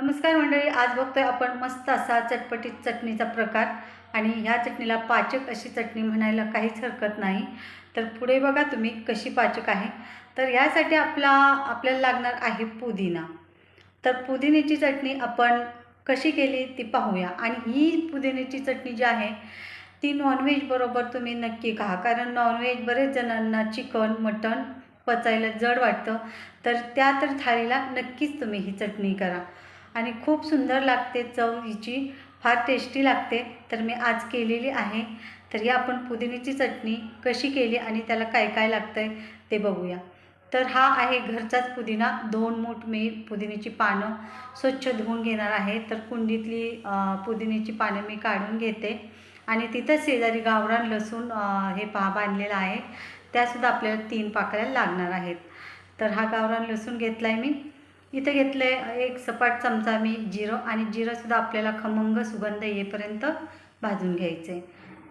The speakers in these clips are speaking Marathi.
नमस्कार मंडळी आज बघतोय आपण मस्त असा चटपटीत चटणीचा प्रकार. आणि ह्या चटणीला पाचक अशी चटणी म्हणायला काहीच हरकत नाही. तर पुढे बघा तुम्ही कशी पाचक आहे. तर ह्यासाठी आपला आपल्याला लागणार आहे पुदिना. तर पुदिन्याची चटणी आपण कशी केली ती पाहूया. आणि ही पुदिन्याची चटणी जी आहे ती नॉनव्हेज बरोबर तुम्ही नक्की खा. कारण नॉनव्हेज बरेच जणांना चिकन मटण पचायला जड वाटतं. तर त्या तर थाळीला नक्कीच तुम्ही ही चटणी करा. आणि खूप सुंदर लागते चव हिची फार टेस्टी लागते. तर मी आज केलेली आहे. तर ही आपण पुदिन्याची चटणी कशी केली आणि त्याला काय काय लागतं आहे ते बघूया. तर हा आहे घरचाच पुदिना दोन मूठ मी पुदिन्याची पानं स्वच्छ धुवून घेणार आहे. तर कुंडीतली पुदिन्याची पानं मी काढून घेते. आणि तिथं शेजारी गावरान लसूण हे पहा बांधलेलं आहे. त्यासुद्धा आपल्याला तीन पाकळ्या लागणार आहेत. तर हा गावरान लसूण घेतला आहे मी. इथं घेतलं आहे एक सपाट चमचा मी जिरं आणि जिरंसुद्धा आपल्याला खमंग सुगंध येईपर्यंत भाजून घ्यायचं. आहे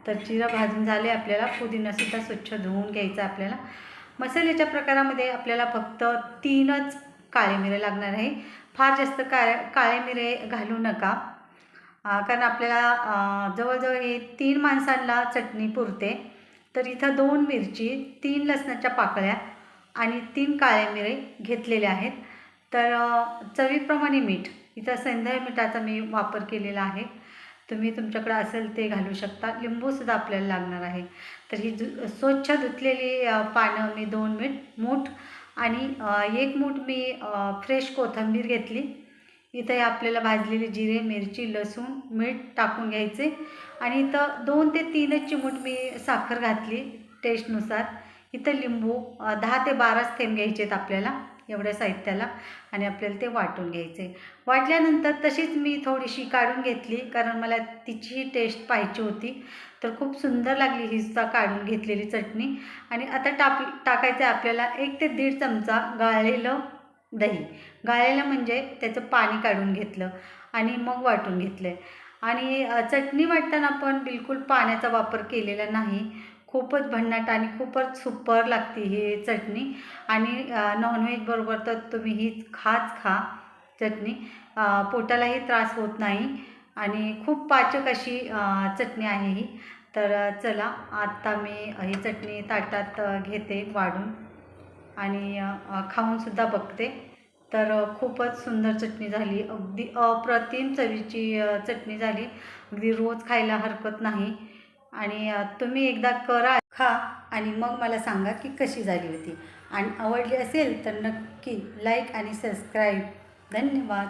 तर जिरं भाजून झाले आपल्याला पुदिनासुद्धा स्वच्छ धुवून घ्यायचा आपल्याला. मसाल्याच्या प्रकारामध्ये आपल्याला फक्त तीनच काळे मिरे लागणार आहे. फार जास्त काळे काळे मिरे घालू नका. कारण आपल्याला जवळजवळ हे तीन माणसांना चटणी पुरते. तर इथं दोन मिरची तीन लसणाच्या पाकळ्या आणि तीन काळे मिरे घेतलेले आहेत. तर चवीप्रमाणे मीठ. इथं सेंद्रिय मिठाचा मी वापर केलेला आहे. तुम्ही तुमच्याकडे असेल ते घालू शकता. लिंबूसुद्धा आपल्याला लागणार आहे. तर ही धु स्वच्छ धुतलेली पानं मी दोन मीठ मूठ आणि एक मूठ मी फ्रेश कोथिंबीर घेतली. इथं हे आपल्याला भाजलेले जिरे मिरची लसूण मीठ टाकून घ्यायचे. आणि इथं दोन ते तीनच चिमूट मी साखर घातली टेस्टनुसार इथं लिंबू दहा ते बाराच थेंब घ्यायचे आहेत आपल्याला. एवढ्या साहित्याला आणि आपल्याला ते वाटून घ्यायचे. वाटल्यानंतर तशीच मी थोडीशी काढून घेतली कारण मला तिची टेस्ट पाहिजे होती. तर खूप सुंदर लागली ही सुद्धा काढून घेतलेली चटणी. आणि आता टाप टाकायचं आहे आपल्याला एक ते दीड चमचा गाळलेलं दही. गाळलेलं म्हणजे त्याचं पाणी काढून घेतलं आणि मग वाटून घेतलं आणि चटणी वाटताना आपण बिलकुल पाण्याचा वापर केलेला नाही. खूपच भन्नाट आणि खूपच सुपर लागते ही चटणी. आणि नॉनव्हेज बरोबर तर तुम्ही ही खाच खा चटणी. पोटालाही त्रास होत नाही आणि खूप पाचक अशी चटणी आहे ही. तर चला आत्ता मी ही चटणी ताटात घेते वाढून. आणि खाऊनसुद्धा बघते. तर खूपच सुंदर चटणी झाली. अगदी अप्रतिम चवीची चटणी झाली. अगदी रोज खायला हरकत नाही. आणि तुम्ही एकदा करा खा आणि मग मला सांगा की कशी झाली होती. आणि आवडली असेल तर नक्की लाईक आणि सबस्क्राईब. धन्यवाद.